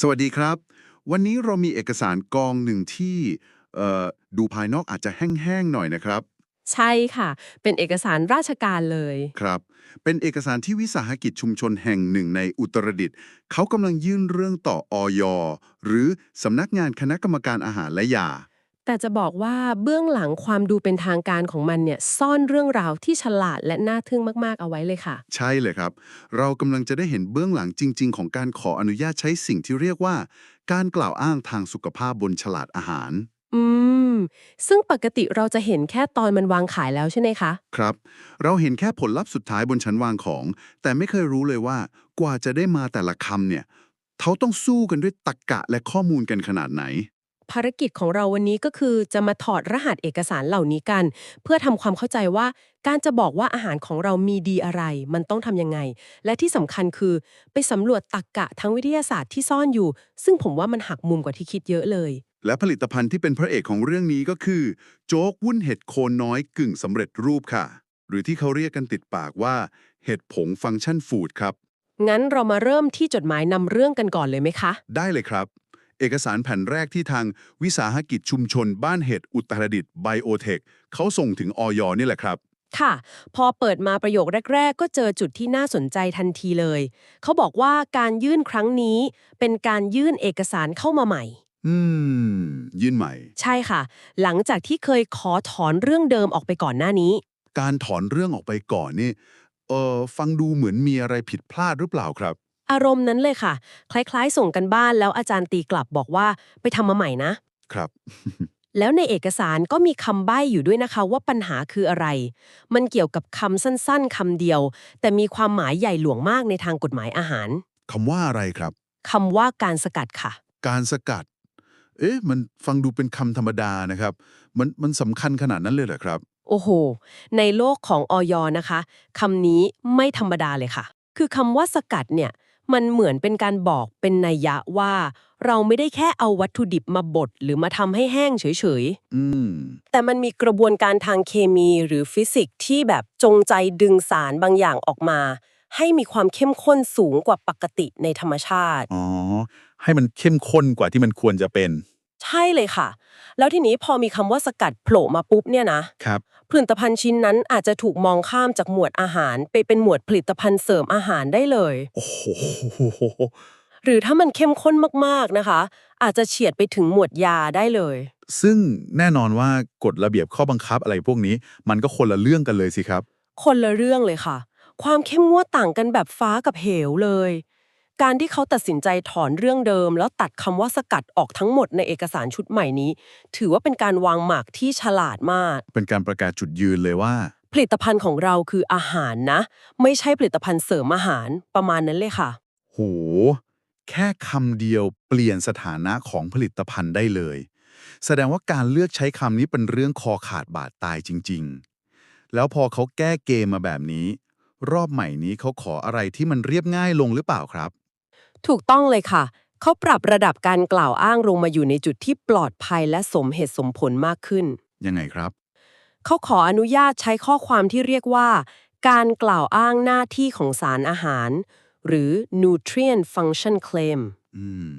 สวัสดีครับ วันนี้เรามีเอกสารกองหนึ่งที่เอ่อดูภายนอกอาจจะแห้งๆหน่อยนะครับ ใช่ค่ะ เป็นเอกสารราชการเลย ครับ เป็นเอกสารที่วิสาหกิจชุมชนแห่งหนึ่งในอุตรดิตถ์เขากำลังยื่นเรื่องต่ออยหรือสำนักงานคณะกรรมการอาหารและยา แต่จะบอกว่าเบื้องหลังความดูเป็นทางการของมันเนี่ยซ่อนเรื่องราวที่ฉลาดและน่าทึ่งมาก ๆ เอาไว้เลยค่ะ ใช่เลยครับ เรากำลังจะได้เห็นเบื้องหลังจริง ๆ ของการขออนุญาตใช้สิ่งที่เรียกว่า การกล่าวอ้างทางสุขภาพบนฉลาดอาหาร อืม ซึ่งปกติเราจะเห็นแค่ตอนมันวางขายแล้วใช่ไหมคะ ครับ เราเห็นแค่ผลลัพธ์สุดท้ายบนชั้นวางของ แต่ไม่เคยรู้เลยว่ากว่าจะได้มาแต่ละคำเนี่ยเขาต้องสู้กันด้วยตรรกะและข้อมูลกันขนาดไหน ภารกิจของเราวันนี้ก็คือจะมาถอดรหัสเอกสารเหล่านี้กัน เพื่อทำความเข้าใจว่าการจะบอกว่าอาหารของเรามีดีอะไร มันต้องทำยังไง และที่สำคัญคือ ไปสำรวจตรรกะทางวิทยาศาสตร์ที่ซ่อนอยู่ ซึ่งผมว่ามันหักมุมกว่าที่คิดเยอะเลย และผลิตภัณฑ์ที่เป็นพระเอกของเรื่องนี้ก็คือ โจ๊กวุ้นเห็ดโคนน้อยกึ่งสำเร็จรูปค่ะ หรือที่เขาเรียกกันติดปากว่า เห็ดผงฟังก์ชันฟูดครับงั้นเรามาเริ่มที่จดหมายนำเรื่องกันก่อนเลยไหมคะ ได้เลยครับ เอกสารแผ่นแรกที่ทางวิสาหกิจชุมชนบ้านเห็ดอุตรดิตถ์ไบโอเทคเขาส่งถึงออยนี่แหละครับ ค่ะ พอเปิดมาประโยคแรก ๆ ก็เจอจุดที่น่าสนใจทันทีเลย เขาบอกว่าการยื่นครั้งนี้เป็นการยื่นเอกสารเข้ามาใหม่ อืม ยื่นใหม่ ใช่ค่ะ หลังจากที่เคยขอถอนเรื่องเดิมออกไปก่อนหน้านี้ การถอนเรื่องออกไปก่อนนี่เออฟังดูเหมือนมีอะไรผิดพลาดหรือเปล่าครับ อารมณ์นั้นเลยค่ะ คล้ายๆ ส่งกันบ้านแล้วอาจารย์ตีกลับบอกว่าไปทำมาใหม่นะ ครับ แล้วในเอกสารก็มีคำใบ้อยู่ด้วยนะคะว่าปัญหาคืออะไร มันเกี่ยวกับคำสั้นๆคำเดียว แต่มีความหมายใหญ่หลวงมากในทางกฎหมายอาหารคำว่าอะไรครับ คำว่าการสกัดค่ะ การสกัด เอ๊ะ มันฟังดูเป็นคำธรรมดานะครับ มันมันสำคัญขนาดนั้นเลยเหรอครับ โอ้โห ในโลกของออยนะคะคำนี้ไม่ธรรมดาเลยค่ะ คือคำว่าสกัดเนี่ย มันเหมือนเป็นการบอกเป็นนัยยะว่า เราไม่ได้แค่เอาวัตถุดิบมาบดหรือมาทำให้แห้งเฉยอืม ๆ แต่มันมีกระบวนการทางเคมีหรือฟิสิกส์ที่แบบจงใจดึงสารบางอย่างออกมา ให้มีความเข้มข้นสูงกว่าปกติในธรรมชาติ อ๋อ ให้มันเข้มข้นกว่าที่มันควรจะเป็น ใช่เลยค่ะ แล้วทีนี้พอมีคำว่าสกัดโผล่มาปุ๊บเนี่ยนะครับ ผลิตภัณฑ์ชิ้นนั้นอาจจะถูกมองข้ามจากหมวดอาหาร ไปเป็นหมวดผลิตภัณฑ์เสริมอาหารได้เลย โอ้โหหรือถ้ามันเข้มข้นมากๆนะคะ อาจจะเฉียดไปถึงหมวดยาได้เลย ซึ่งแน่นอนว่ากฎระเบียบข้อบังคับอะไรพวกนี้ มันก็คนละเรื่องกันเลยสิครับ คนละเรื่องเลยค่ะ ความเข้มงวดต่างกันแบบฟ้ากับเหวเลย การที่เขาตัดสินใจถอนเรื่องเดิม แล้วตัดคำว่าสกัดออกทั้งหมดในเอกสารชุดใหม่นี้ ถือว่าเป็นการวางหมากที่ฉลาดมาก เป็นการประกาศจุดยืนเลยว่า ผลิตภัณฑ์ของเราคืออาหารนะ ไม่ใช่ผลิตภัณฑ์เสริมอาหารประมาณนั้นเลยค่ะ โห แค่คำเดียวเปลี่ยนสถานะของผลิตภัณฑ์ได้เลย แสดงว่าการเลือกใช้คำนี้เป็นเรื่องคอขาดบาดตายจริง ๆ แล้วพอเขาแก้เกมมาแบบนี้ รอบใหม่นี้เขาขออะไรที่มันเรียบง่ายลงหรือเปล่าครับ ถูกต้องเลยค่ะ เขาปรับระดับการกล่าวอ้างลงมาอยู่ในจุดที่ปลอดภัยและสมเหตุสมผลมากขึ้น ยังไงครับ เขาขออนุญาตใช้ข้อความที่เรียกว่า การกล่าวอ้างหน้าที่ของสารอาหาร หรือ nutrient function claim อืม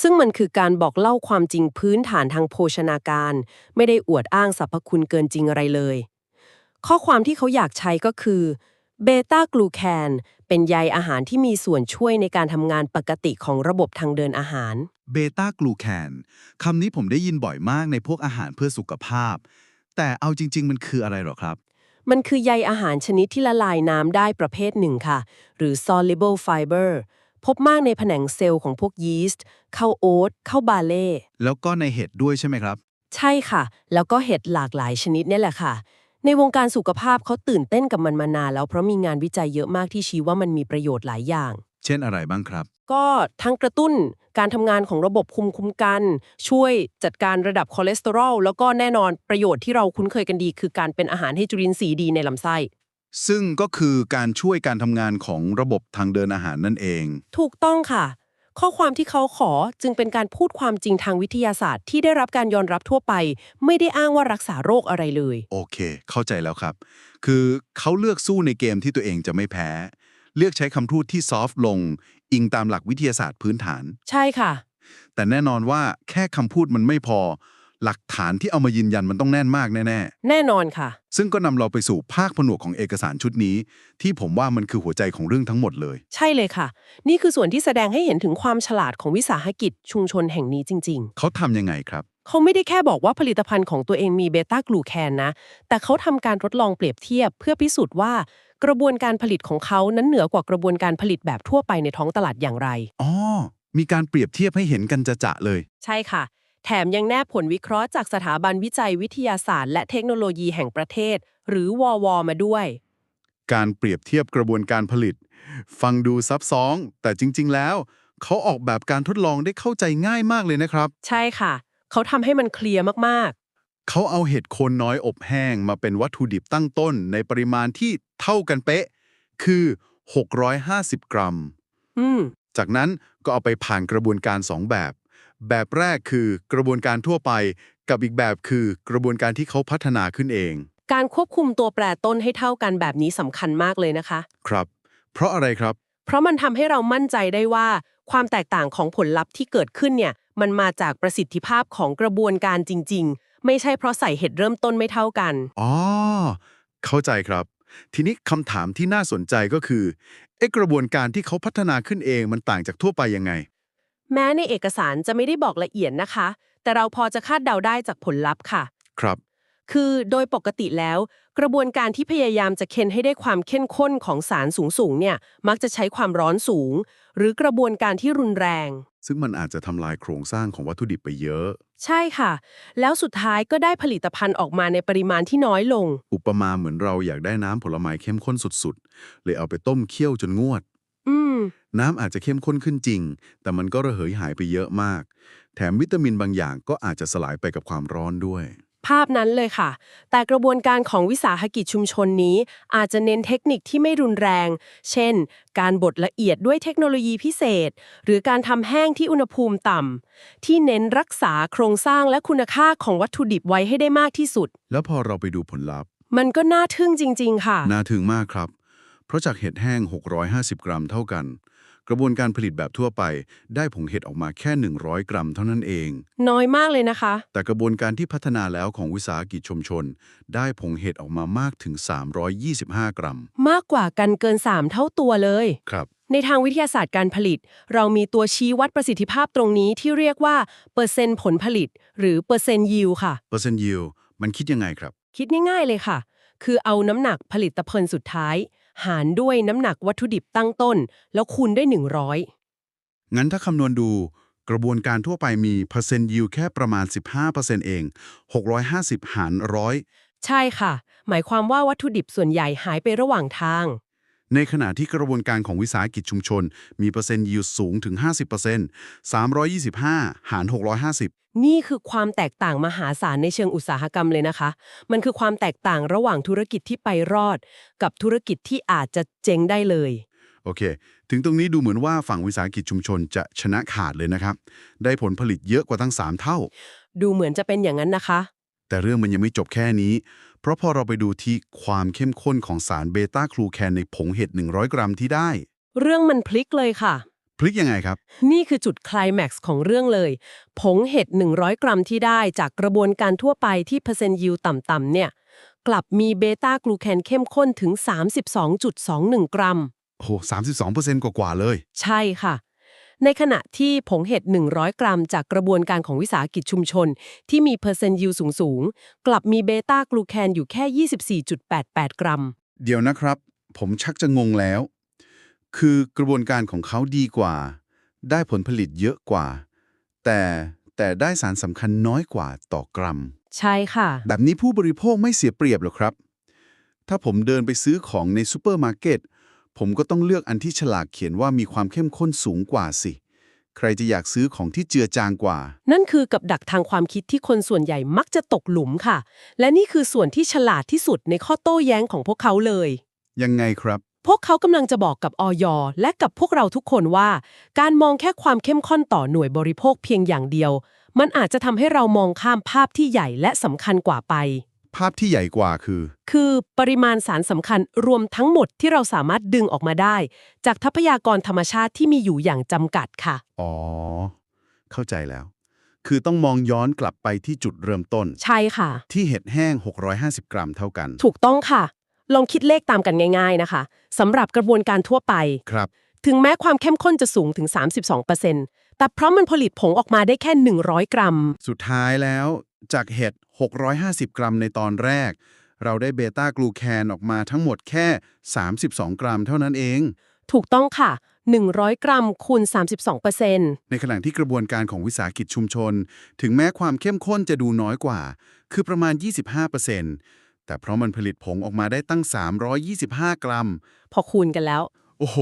ซึ่งมันคือการบอกเล่าความจริงพื้นฐานทางโภชนาการ ไม่ได้อวดอ้างสรรพคุณเกินจริงอะไรเลย ข้อความที่เขาอยากใช้ก็คือ เบต้ากลูแคนเป็นใยอาหารที่มีส่วนช่วยในการทำงานปกติของระบบทางเดินอาหาร เบต้ากลูแคนคำนี้ผมได้ยินบ่อยมากในพวกอาหารเพื่อสุขภาพ แต่เอาจริง ๆ มันคืออะไรหรอครับ มันคือใยอาหารชนิดที่ละลายน้ำได้ประเภทหนึ่งค่ะ หรือ soluble fiber พบมากในแผนงเซลล์ของพวกยีสต์ข้าวโอ๊ตข้าวบาเล่ แล้วก็ในเห็ดด้วยใช่ไหมครับ ใช่ค่ะ แล้วก็เห็ดหลากหลายชนิดเนี่ยแหละค่ะ ในวงการสุขภาพเขาตื่นเต้นกับมันมานานแล้วเพราะมีงานวิจัยเยอะมากที่ชี้ว่ามันมีประโยชน์หลายอย่าง เช่นอะไรบ้างครับ ก็ทั้งกระตุ้นการทำงานของระบบคุมคุ้มกัน ช่วยจัดการระดับคอเลสเตอรอลแล้วก็แน่นอนประโยชน์ที่เราคุ้นเคยกันดี คือการเป็นอาหารให้จุลินทรีย์ดีในลำไส้ ซึ่งก็คือการช่วยการทำงานของระบบทางเดินอาหารนั่นเอง ถูกต้องค่ะ ข้อความที่เขาขอจึงเป็นการพูดความจริงทางวิทยาศาสตร์ ที่ได้รับการยอมรับทั่วไป ไม่ได้อ้างว่ารักษาโรคอะไรเลย โอเค เข้าใจแล้วครับ คือเขาเลือกสู้ในเกมที่ตัวเองจะไม่แพ้ เลือกใช้คำพูดที่ซอฟต์ลง อิงตามหลักวิทยาศาสตร์พื้นฐาน ใช่ค่ะ แต่แน่นอนว่าแค่คำพูดมันไม่พอ หลักฐานที่เอามายืนยันมันต้องแน่นมากแน่แน่นอนค่ะ ๆ ซึ่งก็นำเราไปสู่ภาคผนวกของเอกสารชุดนี้ ที่ผมว่ามันคือหัวใจของเรื่องทั้งหมดเลย ใช่เลยค่ะ นี่คือส่วนที่แสดงให้เห็นถึงความฉลาดของวิสาหกิจชุมชนแห่งนี้จริงๆเขาทำยังไงครับเขาไม่ได้แค่บอกว่าผลิตภัณฑ์ของตัวเองมีเบต้ากลูแคนนะ แต่เขาทำการทดลองเปรียบเทียบ เพื่อพิสูจน์ว่า กระบวนการผลิตของเขานั้นเหนือกว่ากระบวนการผลิตแบบทั่วไปในท้องตลาดอย่างไร อ๋อ มีการเปรียบเทียบให้เห็นกันจะจะๆเลย ใช่ค่ะ แถมยังแนบผลวิเคราะห์จากสถาบันวิจัยวิทยาศาสตร์ และเทคโนโลยีแห่งประเทศ หรือววมาด้วย การเปรียบเทียบกระบวนการผลิต ฟังดูซับซ้อนแต่จริง ๆ แล้ว เขาออกแบบการทดลองได้เข้าใจง่ายมากเลยนะครับ ใช่ค่ะ เขาทำให้มันเคลียร์มากเขาเอาเห็ดโคนน้อยอบแห้งมาเป็นวัตถุดิบตั้งต้นในปริมาณที่เท่ากันเป๊ะ คือ 650 กรัมๆอืมจากนั้นก็เอาไปผ่านกระบวนการ 2 แบบ แบบแรกคือกระบวนการทั่วไป กับอีกแบบคือกระบวนการที่เขาพัฒนาขึ้นเอง การควบคุมตัวแปรต้นให้เท่ากันแบบนี้สำคัญมากเลยนะคะ ครับ เพราะอะไรครับ เพราะมันทำให้เรามั่นใจได้ว่า ความแตกต่างของผลลัพธ์ที่เกิดขึ้นเนี่ย มันมาจากประสิทธิภาพของกระบวนการจริง ๆ ไม่ใช่เพราะใส่เห็ดเริ่มต้นไม่เท่ากัน อ๋อ เข้าใจครับ ทีนี้คำถามที่น่าสนใจก็คือเอะกระบวนการที่เขาพัฒนาขึ้นเองมันต่างจากทั่วไปยังไง แม้ในเอกสารจะไม่ได้บอกละเอียดนะคะ แต่เราพอจะคาดเดาได้จากผลลัพธ์ค่ะ ครับ คือโดยปกติแล้ว กระบวนการที่พยายามจะเค้นให้ได้ความเข้มข้นของสารสูงๆเนี่ยมักจะใช้ความร้อนสูง หรือกระบวนการที่รุนแรง ซึ่งมันอาจจะทำลายโครงสร้างของวัตถุดิบไปเยอะ ใช่ค่ะ แล้วสุดท้ายก็ได้ผลิตภัณฑ์ออกมาในปริมาณที่น้อยลง อุปมาเหมือนเราอยากได้น้ำผลไม้เข้มข้นสุดๆ เลยเอาไปต้มเคี่ยวจนงวด อืม น้ำอาจจะเข้มข้นขึ้นจริง แต่มันก็ระเหยหายไปเยอะมาก แถมวิตามินบางอย่างก็อาจจะสลายไปกับความร้อนด้วย ภาพนั้นเลยค่ะ แต่กระบวนการของวิสาหกิจชุมชนนี้ อาจจะเน้นเทคนิคที่ไม่รุนแรง เช่น การบดละเอียดด้วยเทคโนโลยีพิเศษ หรือการทำแห้งที่อุณหภูมิต่ำที่เน้นรักษาโครงสร้างและคุณค่าของวัตถุดิบไว้ให้ได้มากที่สุด แล้วพอเราไปดูผลลัพธ์ มันก็น่าทึ่งจริง ๆ ค่ะ น่าถึงมากครับ เพราะจากเห็ดแห้ง 650 กรัมเท่ากัน กระบวนการผลิตแบบทั่วไป ได้ผงเห็ดออกมาแค่ 100 กรัมเท่านั้นเอง น้อยมากเลยนะคะ แต่กระบวนการที่พัฒนาแล้วของวิสาหกิจชุมชน ได้ผงเห็ดออกมามากถึง 325 กรัม มากกว่ากันเกิน 3 เท่าตัวเลย ครับ ในทางวิทยาศาสตร์การผลิต เรามีตัวชี้วัดประสิทธิภาพตรงนี้ที่เรียกว่าเปอร์เซ็นต์ผลผลิต หรือเปอร์เซ็นต์ยิวค่ะ เปอร์เซ็นต์ยิวมันคิดยังไงครับ คิดง่ายๆเลยค่ะ คือเอาน้ำหนักผลิตภัณฑ์สุดท้าย หารด้วยน้ำหนักวัตถุดิบตั้งต้น แล้วคูณด้วย100 งั้นถ้าคำนวณดู กระบวนการทั่วไปมีเปอร์เซ็นต์ยิวแค่ประมาณ 15%เอง 650 หารร้อยใช่ค่ะ หมายความว่าวัตถุดิบส่วนใหญ่หายไประหว่างทาง ในขณะที่กระบวนการของวิสาหกิจชุมชน มีเปอร์เซ็นต์ยิวสูงถึง 50% 325 หาร 650 นี่คือความแตกต่างมหาศาลในเชิงอุตสาหกรรมเลยนะคะ มันคือความแตกต่างระหว่างธุรกิจที่ไปรอด กับธุรกิจที่อาจจะเจ๊งได้เลย โอเค ถึงตรงนี้ดูเหมือนว่าฝั่งวิสาหกิจชุมชนจะชนะขาดเลยนะครับ ได้ผลผลิตเยอะกว่าตั้ง 3 เท่า ดูเหมือนจะเป็นอย่างนั้นนะคะ แต่เรื่องมันยังไม่จบแค่นี้ เพราะพอเราไปดูที่ความเข้มข้นของสารเบต้าคลูแคนในผงเห็ด 100 กรัมที่ได้ เรื่องมันพลิกเลยค่ะ พลิกยังไงครับ นี่คือจุดไคลแม็กซ์ของเรื่องเลย ผงเห็ด 100 กรัมที่ได้จากกระบวนการทั่วไปที่เปอร์เซ็นต์ยิวต่ำๆเนี่ย กลับมีเบต้ากลูแคนเข้มข้นถึง 32.21 กรัม โอ้โห32%กว่าๆเลย ใช่ค่ะ ในขณะที่ผงเห็ด 100 กรัม จากกระบวนการของวิสาหกิจชุมชน ที่มีเปอร์เซ็นต์ยิวสูง ๆ กลับมีเบต้ากลูแคนอยู่แค่ 24.88 กรัม เดี๋ยวนะครับ ผมชักจะงงแล้ว คือกระบวนการของเขาดีกว่า ได้ผลผลิตเยอะกว่า แต่แต่ได้สารสำคัญน้อยกว่าต่อกรัม ใช่ค่ะ แบบนี้ผู้บริโภคไม่เสียเปรียบหรอครับ ถ้าผมเดินไปซื้อของในซูเปอร์มาร์เก็ต ผมก็ต้องเลือกอันที่ฉลากเขียนว่ามีความเข้มข้นสูงกว่าสิ ใครจะอยากซื้อของที่เจือจางกว่า นั่นคือกับดักทางความคิดที่คนส่วนใหญ่มักจะตกหลุมค่ะ และนี่คือส่วนที่ฉลาดที่สุดในข้อโต้แย้งของพวกเขาเลย ยังไงครับ พวกเขากำลังจะบอกกับออยและกับพวกเราทุกคนว่า การมองแค่ความเข้มข้นต่อหน่วยบริโภคเพียงอย่างเดียว มันอาจจะทำให้เรามองข้ามภาพที่ใหญ่และสำคัญกว่าไป ภาพที่ใหญ่กว่าคือ คือปริมาณสารสำคัญรวมทั้งหมดที่เราสามารถดึงออกมาได้ จากทรัพยากรธรรมชาติที่มีอยู่อย่างจำกัดค่ะ อ๋อ เข้าใจแล้ว คือต้องมองย้อนกลับไปที่จุดเริ่มต้น ใช่ค่ะ ที่เห็ดแห้ง 650 กรัมเท่ากัน ถูกต้องค่ะ ลองคิดเลขตามกันง่าย ๆนะคะสำหรับกระบวนการทั่วไป ครับ ถึงแม้ความเข้มข้นจะสูงถึง 32%แต่เพราะมันผลิตผงออกมาได้แค่ 100 กรัม สุดท้ายแล้ว จากเห็ด 650 กรัมในตอนแรก เราได้เบต้ากลูแคนออกมาทั้งหมดแค่ 32 กรัมเท่านั้นเอง ถูกต้องค่ะ 100 กรัมคูณ 32%ในขณะที่กระบวนการของวิสาหกิจชุมชน ถึงแม้ความเข้มข้นจะดูน้อยกว่า คือประมาณ 25%แต่เพราะมันผลิตผงออกมาได้ตั้ง 325 กรัม พอคูณกันแล้ว โอ้โห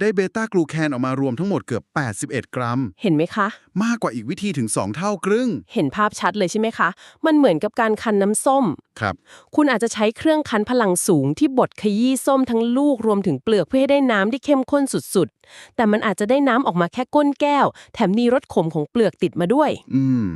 ได้เบต้ากลูแคนออกมารวมทั้งหมดเกือบ 81 กรัม เห็นไหมคะ มากกว่าอีกวิธีถึง 2 เท่าครึ่ง เห็นภาพชัดเลยใช่ไหมคะ มันเหมือนกับการคั้นน้ำส้ม ครับ คุณอาจจะใช้เครื่องคั้นพลังสูงที่บดขยี้ส้มทั้งลูกรวมถึงเปลือกเพื่อให้ได้น้ำที่เข้มข้นสุดๆ แต่มันอาจจะได้น้ำออกมาแค่ก้นแก้ว แถมมีรสขมของเปลือกติดมาด้วย อืม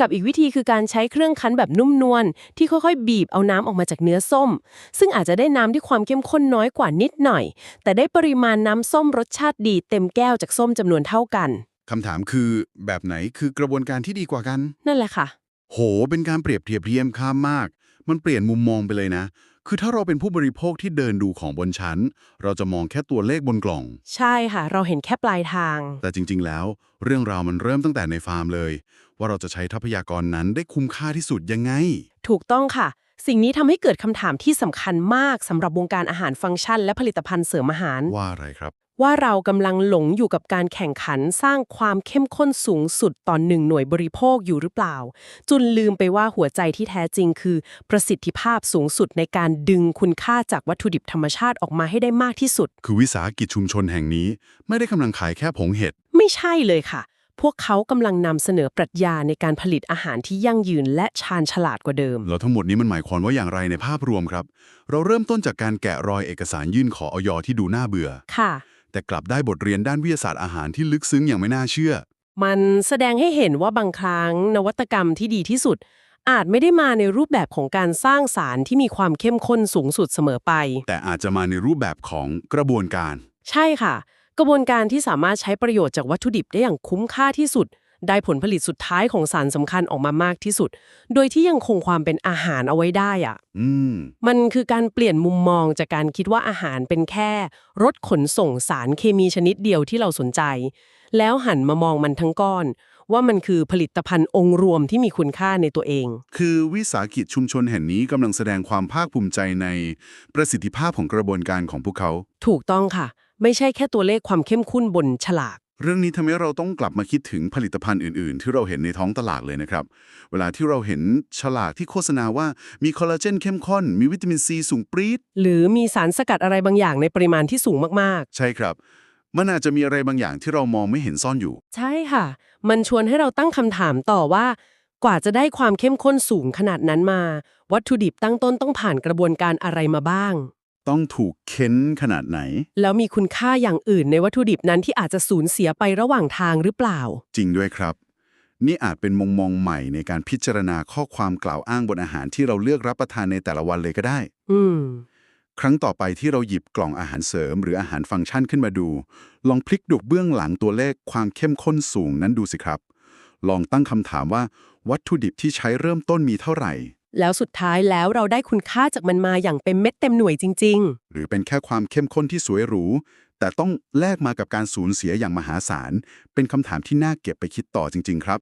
กับอีกวิธีคือการใช้เครื่องคั้นแบบนุ่มนวลที่ค่อยๆ บีบเอาน้ำออกมาจากเนื้อส้ม ซึ่งอาจจะได้น้ำที่ความเข้มข้นน้อยกว่านิดหน่อย แต่ได้ปริมาณน้ำส้มรสชาติดีเต็มแก้วจากส้มจำนวนเท่ากัน คำถามคือแบบไหนคือกระบวนการที่ดีกว่ากัน นั่นแหละค่ะ โห เป็นการเปรียบเทียบเทียมข้ามมาก มันเปลี่ยนมุมมองไปเลยนะ คือถ้าเราเป็นผู้บริโภคที่เดินดูของบนชั้น เราจะมองแค่ตัวเลขบนกล่อง ใช่ค่ะ เราเห็นแค่ปลายทาง แต่จริง ๆ แล้ว เรื่องราวมันเริ่มตั้งแต่ในฟาร์มเลย ว่าเราจะใช้ทรัพยากรนั้นได้คุ้มค่าที่สุดยังไง ถูกต้องค่ะ สิ่งนี้ทำให้เกิดคำถามที่สำคัญมากสำหรับวงการอาหารฟังก์ชัน และผลิตภัณฑ์เสริมอาหาร ว่าอะไรครับ ว่าเรากำลังหลงอยู่กับการแข่งขันสร้างความเข้มข้นสูงสุดต่อหนึ่งหน่วยบริโภคอยู่หรือเปล่า จนลืมไปว่าหัวใจที่แท้จริงคือ ประสิทธิภาพสูงสุดในการดึงคุณค่าจากวัตถุดิบธรรมชาติออกมาให้ได้มากที่สุด คือวิสาหกิจชุมชนแห่งนี้ ไม่ได้กำลังขายแค่ผงเห็ด ไม่ใช่เลยค่ะ พวกเขากำลังนำเสนอปรัชญาในการผลิตอาหารที่ยั่งยืนและชาญฉลาดกว่าเดิม แล้วทั้งหมดนี้มันหมายความว่าอย่างไรในภาพรวมครับ เราเริ่มต้นจากการแกะรอยเอกสารยื่นขอออยที่ดูน่าเบื่อค่ะ แต่กลับได้บทเรียนด้านวิทยาศาสตร์อาหารที่ลึกซึ้งอย่างไม่น่าเชื่อ มันแสดงให้เห็นว่าบางครั้งนวัตกรรมที่ดีที่สุด อาจไม่ได้มาในรูปแบบของการสร้างสารที่มีความเข้มข้นสูงสุดเสมอไป แต่อาจจะมาในรูปแบบของกระบวนการ ใช่ค่ะ กระบวนการที่สามารถใช้ประโยชน์จากวัตถุดิบได้อย่างคุ้มค่าที่สุด ได้ผลผลิตสุดท้ายของสารสำคัญออกมามากที่สุด โดยที่ยังคงความเป็นอาหารเอาไว้ได้อะอืม มันคือการเปลี่ยนมุมมองจากการคิดว่าอาหารเป็นแค่ รถขนส่งสารเคมีชนิดเดียวที่เราสนใจ แล้วหันมามองมันทั้งก้อน ว่ามันคือผลิตภัณฑ์องค์รวมที่มีคุณค่าในตัวเอง คือวิสาหกิจชุมชนแห่งนี้กำลังแสดงความภาคภูมิใจในประสิทธิภาพของกระบวนการของพวกเขา ถูกต้องค่ะ ไม่ใช่แค่ตัวเลขความเข้มข้นบนฉลาก เรื่องนี้ทำให้เราต้องกลับมาคิดถึงผลิตภัณฑ์อื่น ๆ ที่เราเห็นในท้องตลาดเลยนะครับ เวลาที่เราเห็นฉลากที่โฆษณาว่ามีคอลลาเจนเข้มข้น มีวิตามินซีสูงปรี๊ด หรือมีสารสกัดอะไรบางอย่างในปริมาณที่สูงมาก ใช่ครับ มันอาจจะมีอะไรบางอย่างที่เรามองไม่เห็นซ่อนอยู่ ๆ ใช่ค่ะ มันชวนให้เราตั้งคำถามต่อว่า กว่าจะได้ความเข้มข้นสูงขนาดนั้นมา วัตถุดิบตั้งต้นต้องผ่านกระบวนการอะไรมาบ้าง ต้องถูกเค้นขนาดไหน แล้วมีคุณค่าอย่างอื่นในวัตถุดิบนั้นที่อาจจะสูญเสียไประหว่างทางหรือเปล่า จริงด้วยครับ นี่อาจเป็นมุมมองใหม่ในการพิจารณาข้อความกล่าวอ้างบนอาหารที่เราเลือกรับประทานในแต่ละวันเลยก็ได้ อืม ครั้งต่อไปที่เราหยิบกล่องอาหารเสริม หรืออาหารฟังก์ชันขึ้นมาดู ลองพลิกดูเบื้องหลังตัวเลขความเข้มข้นสูงนั้นดูสิครับ ลองตั้งคำถามว่า วัตถุดิบที่ใช้เริ่มต้นมีเท่าไหร่ แล้วสุดท้ายแล้วเราได้คุณค่าจากมันมาอย่างเป็นเม็ดเต็มหน่วยจริง ๆ หรือเป็นแค่ความเข้มข้นที่สวยหรู แต่ต้องแลกมากับการสูญเสียอย่างมหาศาล เป็นคำถามที่น่าเก็บไปคิดต่อจริง ๆ ครับ